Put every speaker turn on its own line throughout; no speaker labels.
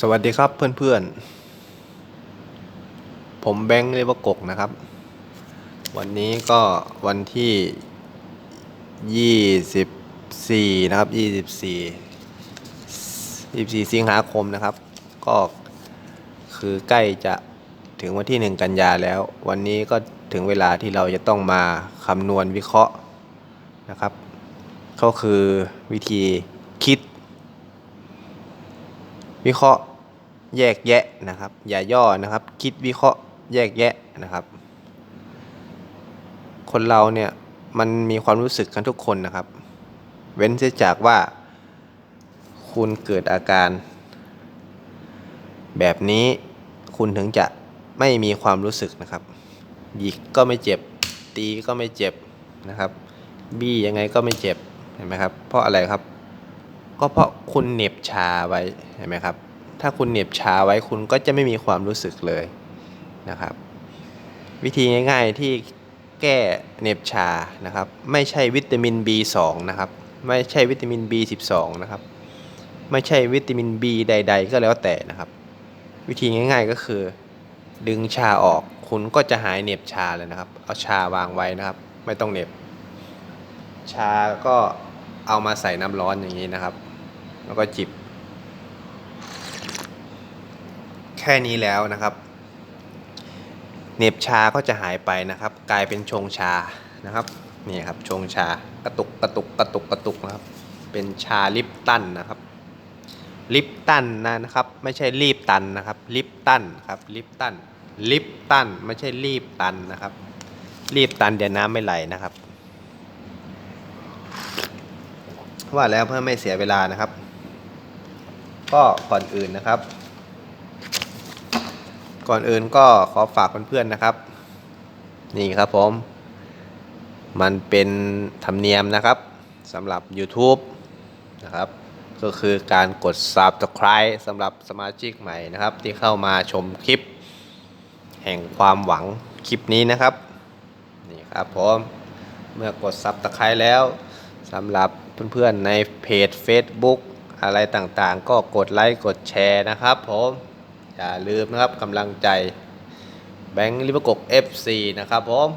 สวัสดีครับเพื่อนๆ ผมแบงค์เลวกกนะครับ วันนี้ก็วันที่ 24 นะครับ 24 24 สิงหาคมนะครับ ก็คือใกล้จะถึงวันที่ 1 กันยาแล้ว วันนี้ก็ถึงเวลาที่เราจะต้องมาคำนวณวิเคราะห์นะครับ ก็คือวิธี วิเคราะห์แยกแยะนะครับ อย่าย่อนะครับ คิดวิเคราะห์แยกแยะนะครับ คนเราเนี่ยมันมีความรู้สึกกันทุกคนนะครับ เว้นเสียจากว่า คุณเกิดอาการ แบบนี้คุณถึงจะไม่มีความรู้สึกนะครับ หยิกก็ไม่เจ็บ ตีก็ไม่เจ็บนะครับ บี้ยังไงก็ไม่เจ็บ เห็นไหมครับ เพราะอะไรครับ ก็เพราะคุณเหน็บชาไว้เห็นไหมครับ ถ้าคุณเหน็บชาไว้คุณก็จะไม่มีความรู้สึกเลยนะครับ วิธีง่ายๆที่แก้เหน็บชานะครับ ไม่ใช่วิตามิน B2 นะครับ ไม่ใช่วิตามิน B12 นะครับ ไม่ใช่วิตามิน B ใด ๆ ก็แล้วแต่นะครับ วิธีง่าย ๆก็คือ ดึงชาออกคุณก็จะหายเหน็บชาเลยนะครับ เอาชาวางไว้นะครับ ไม่ต้องเหน็บ ชาก็เอามาใส่น้ำร้อนอย่างนี้นะครับ แล้วก็จิบ แค่นี้แล้วนะครับเน็บชาก็จะหายไปนะครับ กลายเป็นชงชานะครับนี่ครับชงชากระตุกกระตุกกระตุกกระตุกนะครับ เป็นชาลิปตันนะครับ ลิปตันนะครับ ไม่ใช่รีบตันนะครับ ลิปตันครับลิปตันลิปตันไม่ใช่รีบตันนะครับ รีบตันเดี๋ยวน้ำไม่ไหลนะครับ ว่าแล้วเพื่อไม่เสียเวลานะครับ ก็ก่อนอื่นนะครับ ก่อนอื่นก็ขอฝากเพื่อนๆนะครับ นี่ครับผม มันเป็นธรรมเนียมนะครับสำหรับ YouTube นะครับ ก็คือการกด Subscribe สำหรับสมาชิกใหม่นะครับ ที่เข้ามาชมคลิป แห่งความหวังคลิปนี้นะครับ นี่ครับผมเมื่อกด Subscribe แล้วสำหรับเพื่อนๆในเพจ Facebook อะไรต่างๆ ก็กดไลค์กดแชร์นะครับผมอย่าลืมนะครับกำลังใจแบงค์ลิเวอร์กก FC นะครับผม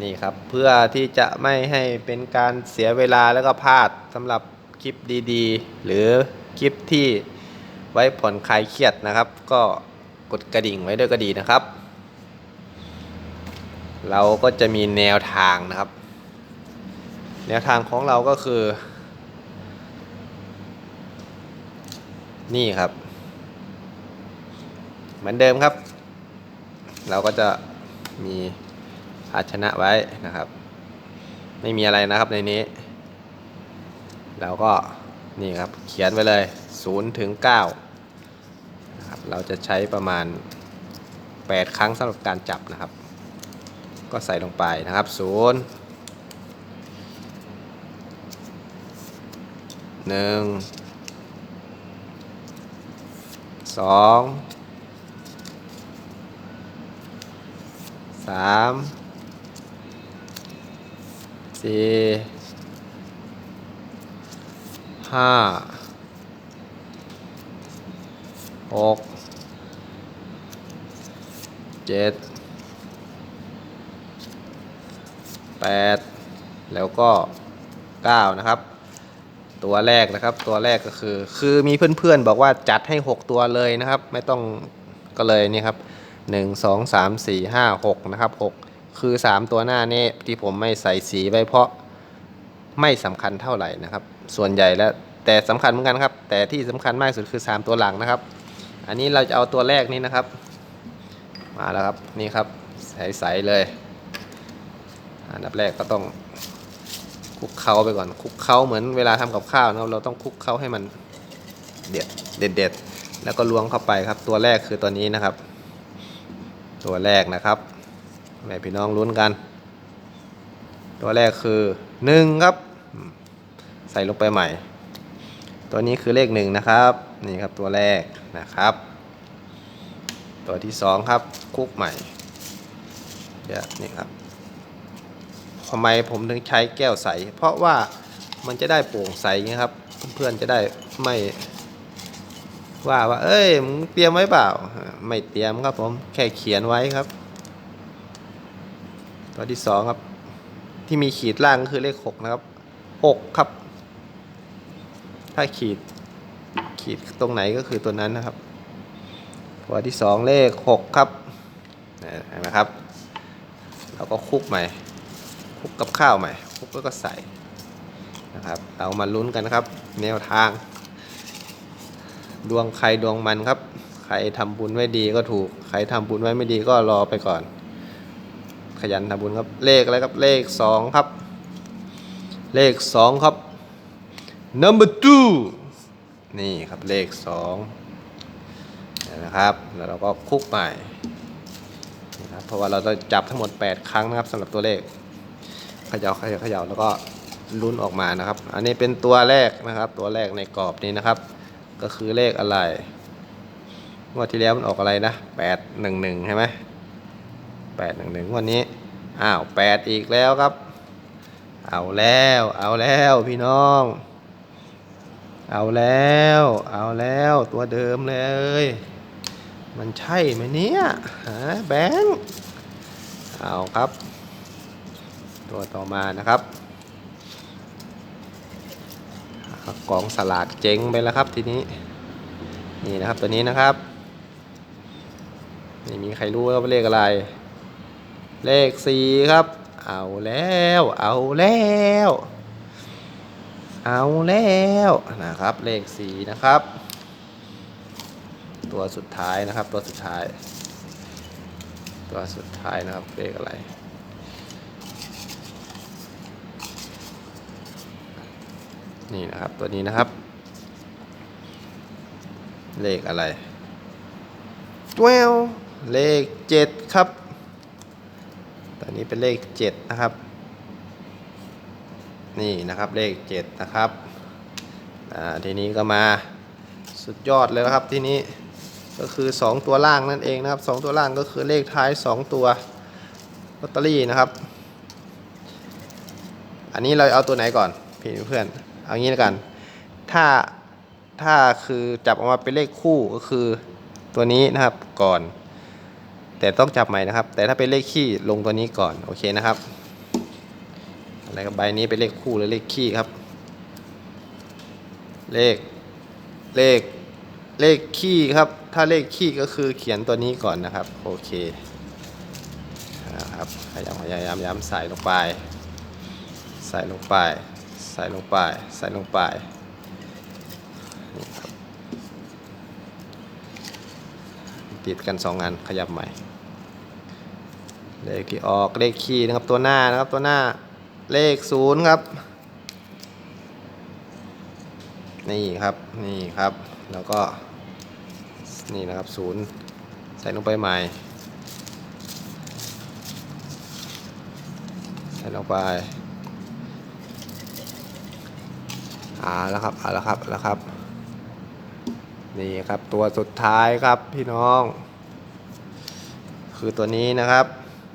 นี่ครับเพื่อที่จะไม่ให้เป็นการเสียเวลาแล้วก็พลาดสำหรับคลิปดีๆ หรือคลิปที่ไว้ผ่อนคลายเครียดนะครับ ก็กดกระดิ่งไว้ด้วยก็ดีนะครับ เราก็จะมีแนวทางนะครับ แนวทางของเราก็คือ นี่ครับ เหมือนเดิมครับ เราก็จะมีภาชนะไว้นะครับ ไม่มีอะไรนะครับในนี้เราก็นี่ครับเขียนไว้เลย0ถึง9นะครับเราจะใช้ประมาณ 8 ครั้งสำหรับการจับนะครับ ก็ใส่ลงไปนะครับ0หนึ่ง สองสามสี่ห้าหกเจ็ดแปดแล้วก็เก้านะครับ ตัวแรกนะครับ ตัวแรกก็คือ คือมีเพื่อนๆบอกว่าจัดให้ 6 ตัวเลยนะครับ ไม่ต้องก็เลยนี่ครับ 1 2 3 4 5 6 นะครับ 6 คือ 3 ตัวหน้านี่ที่ผมไม่ใส่สีไว้เพราะไม่สำคัญเท่าไหร่นะครับ ส่วนใหญ่แล้วแต่สำคัญเหมือนกันครับ แต่ที่สำคัญมากสุดคือ 3 ตัวหลังนะครับ อันนี้เราจะเอาตัวแรกนี้นะครับ มาแล้วครับนี่ครับใสๆเลย อันดับแรกก็ต้อง คลุกเคล้าไปก่อนคลุกเคล้าเหมือนเวลาทำกับข้าวนะครับเราต้องคลุกเคล้าให้มันเด็ดเด็ดเด็ดแล้วก็ล้วงเข้าไปครับ ตัวแรกคือตัวนี้นะครับ ตัวแรกนะครับแม่พี่น้องลุ้นกัน ตัวแรกคือหนึ่งครับ ใส่ลงไปใหม่ ตัวนี้คือเลขหนึ่งนะครับนี่ครับตัวแรกนะครับ ตัวที่สองครับคลุกใหม่เดี๋ยวนี่ครับ ทำไมผมถึงใช้แก้วใส เพราะว่ามันจะได้โปร่งใสนะครับ เพื่อนๆจะได้ไม่ว่าว่า เอ้ยมึงเตรียมไว้เปล่า ไม่เตรียมครับผมแค่เขียนไว้ครับ ตัวที่สองครับ ที่มีขีดล่างก็คือเลขหกนะครับหกครับ ถ้าขีดขีดตรงไหนก็คือตัวนั้นนะครับ ตัวที่สองเลขหกครับเห็นไหมครับ เราก็คุกใหม่ คลุกกับข้าวใหม่คลุกแล้วก็ใส่นะครับเรามาลุ้นกันนะครับ แนวทาง ดวงใครดวงมันครับ ใครทำบุญไว้ดีก็ถูก ใครทำบุญไว้ไม่ดีก็รอไปก่อน ขยันทำบุญครับเลขอะไรครับเลขสองครับ เลขสองครับ number two นี่ครับเลขสองนะครับ แล้วเราก็คลุกใหม่นะครับเพราะว่าเราจะจับทั้งหมด 8 ครั้งนะครับสำหรับตัวเลข เขย่าเขย่าเขย่าแล้วก็ลุ้นออกมานะครับ อันนี้เป็นตัวแรกนะครับ ตัวแรกในกรอบนี้นะครับ ก็คือเลขอะไรงวดที่แล้วมันออกอะไรนะแปดหนึ่งหนึ่งใช่ไหมแปดหนึ่งหนึ่งวันนี้อ้าวแปดอีกแล้วครับ เอาแล้ว เอาแล้วพี่น้อง เอาแล้ว เอาแล้วตัวเดิมเลย มันใช่ไหมเนี่ยฮะแบงค์เอาครับ ตัวต่อมานะครับกองสลากเจ๊งไปแล้วครับทีนี้ นี่นะครับตัวนี้นะครับไม่มีใครรู้ว่าเลขอะไร เลขสี่ครับ เอาแล้ว เอาแล้ว เอาแล้วนะครับ เลขสี่นะครับ ตัวสุดท้ายนะครับ ตัวสุดท้าย ตัวสุดท้ายนะครับเลขอะไร นี่นะครับตัวนี้นะครับ เลขอะไรแววเลขเจ็ดครับตอนนี้เป็นเลขเจ็ดนะครับ นี่นะครับเลขเจ็ดนะครับทีนี้ก็มาสุดยอดเลยนะครับทีนี้ก็คือ 2 ตัวล่างนั่นเองนะครับ 2 ตัวล่างก็คือเลขท้าย 2 ตัวลอตเตอรี่นะครับ อันนี้เราเอาตัวไหนก่อนพี่เพื่อน เอางี้แล้วกัน ถ้าถ้าคือจับออกมาเป็นเลขคู่ก็คือตัวนี้นะครับก่อน แต่ต้องจับใหม่นะครับ แต่ถ้าเป็นเลขขี้ลงตัวนี้ก่อนโอเคนะครับอะไรกับใบนี้เป็นเลขคู่หรือเลขขี้ครับ เลขเลขเลขขี้ครับ ถ้าเลขขี้ก็คือเขียนตัวนี้ก่อนนะครับโอเคนะครับพยายามพยายามย้ำใส่ลงไป ใส่ลงไป ส่ลงไป ใส่ลงไปนี่ครับติดกันสองอันขยับใหม่ เลขที่ออกเลขขี้นะครับตัวหน้านะครับตัวหน้าเลขศูนย์ครับ นี่ครับนี่ครับ แล้วก็นี่นะครับศูนย์ใส่ลงไปใหม่ ใส่ลงไป อ่าแล้วครับอ่าแล้วครับแล้วครับ นี่ครับตัวสุดท้ายครับพี่น้อง คือตัวนี้นะครับ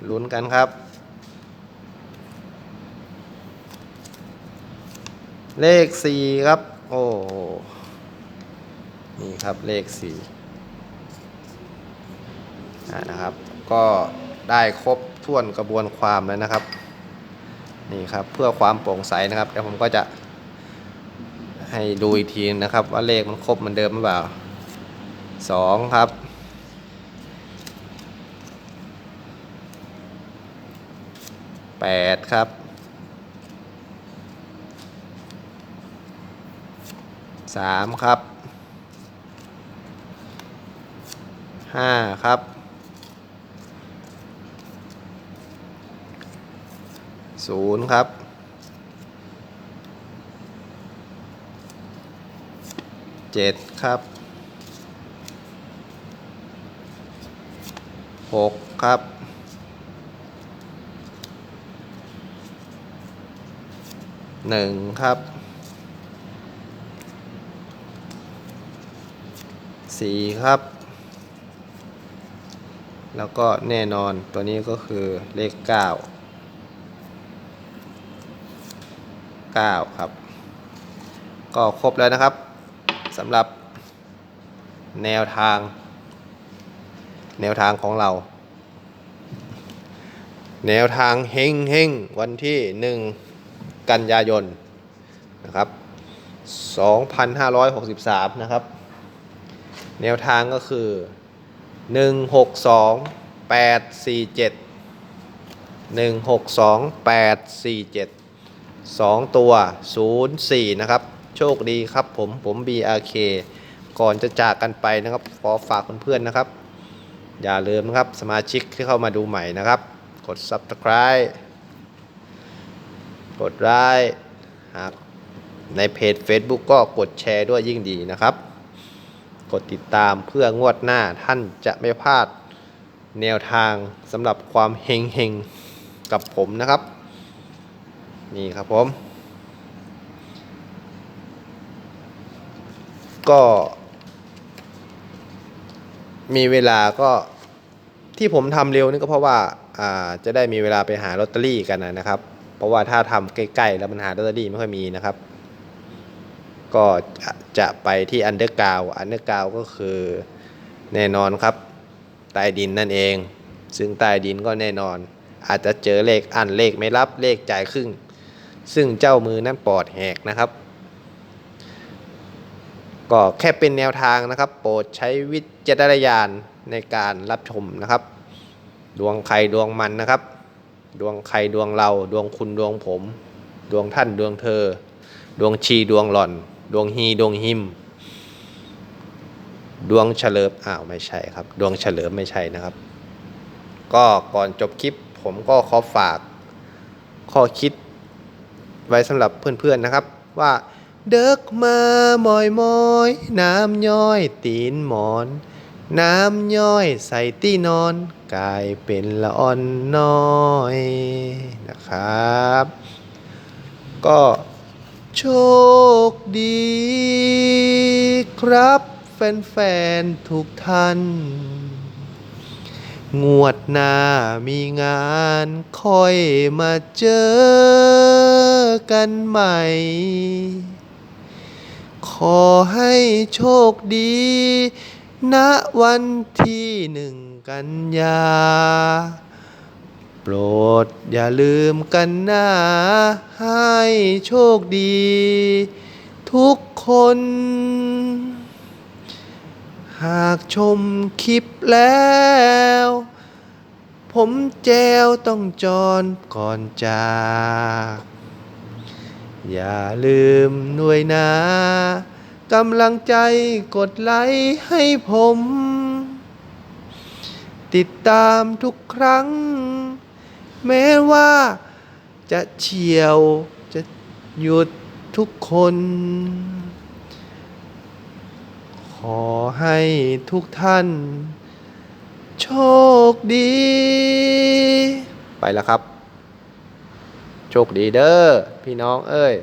ลุ้นกันครับ เลขสี่ครับ โอ้โนี่ครับเลขสี่นะครับ ก็ได้ครบถ้วนกระบวนความแล้วนะครับ นี่ครับเพื่อความโปร่งใสนะครับเดี๋ยวผมก็จะ ให้ดูอีกทีนะครับ ว่าเลขมันครบเหมือนเดิมหรือเปล่าสองครับแปดครับสามครับห้าครับศูนย์ครับ เจ็ดครับหกครับหนึ่งครับสี่ครับ แล้วก็แน่นอนตัวนี้ก็คือเลขเก้าเก้าครับ ก็ครบแล้วนะครับำหรับแนวทาง แนวทางของเรา แนวทางเฮงเฮงวันที่หนึ่งกันยายนนะครับ2563 นะครับ แนวทางก็คือ 162 847 162 847 2 ตัว 04 นะครับ โชคดีครับผมผม BRK ก่อนจะจากกันไปนะครับ ขอฝากเพื่อนๆนะครับ อย่าลืมนะครับสมาชิกที่เข้ามาดูใหม่นะครับ กด Subscribe กดไลค์หากในเพจ Facebook ก็กดแชร์ด้วยยิ่งดีนะครับ กดติดตามเพื่องวดหน้าท่านจะไม่พลาดแนวทางสำหรับความเฮงเฮงๆกับผมนะครับ นี่ครับผม ก็ มีเวลาก็ที่ผมทำเร็วนี่ก็เพราะว่าอ่าจะได้มีเวลาไปหาลอตเตอรี่กันนะครับ เพราะว่าถ้าทำใกล้ๆแล้วมันหาลอตเตอรี่ไม่ค่อยมีนะครับ ก็จะไปที่อันเดอร์กาวอันเดอร์กาวก็คือแน่นอนครับใต้ดินนั่นเอง ซึ่งใต้ดินก็แน่นอน อาจจะเจอเลขอันเลขไม่รับเลขจ่ายครึ่ง ซึ่งเจ้ามือนั่นปอดแหกนะครับ ก็แค่เป็นแนวทางนะครับ โปรดใช้วิจารณญาณในการรับชมนะครับ ดวงใครดวงมันนะครับ ดวงใครดวงเรา ดวงคุณดวงผม ดวงท่านดวงเธอ ดวงชีดวงหล่อน ดวงฮีดวงหิม ดวงเฉลิมอ้าวไม่ใช่ครับ ดวงเฉลิมไม่ใช่นะครับ ก็ก่อนจบคลิปผมก็ขอฝากข้อคิดไว้สำหรับเพื่อนๆนะครับว่า เด็กมามอยมอย น้ำย้อยตีนหมอน น้ำย้อยใส่ตีนอน กลายเป็นละอ่อนน้อยนะครับ ก็โชคดีครับ แฟนๆทุกท่าน งวดหน้ามีงานค่อยมาเจอกันใหม่ ขอให้โชคดี ณวันที่หนึ่งกันยา โปรดอย่าลืมกันนะให้โชคดี ทุกคน หากชมคลิปแล้ว ผมแจวต้องจอนก่อนจาก อย่าลืมด้วยนะกำลังใจกดไลค์ให้ผม ติดตามทุกครั้ง แม้ว่าจะเฉียวจะหยุดทุกคน ขอให้ทุกท่าน โชคดี ไปแล้วครับ โชคดีเด้อพี่น้องเอ้ย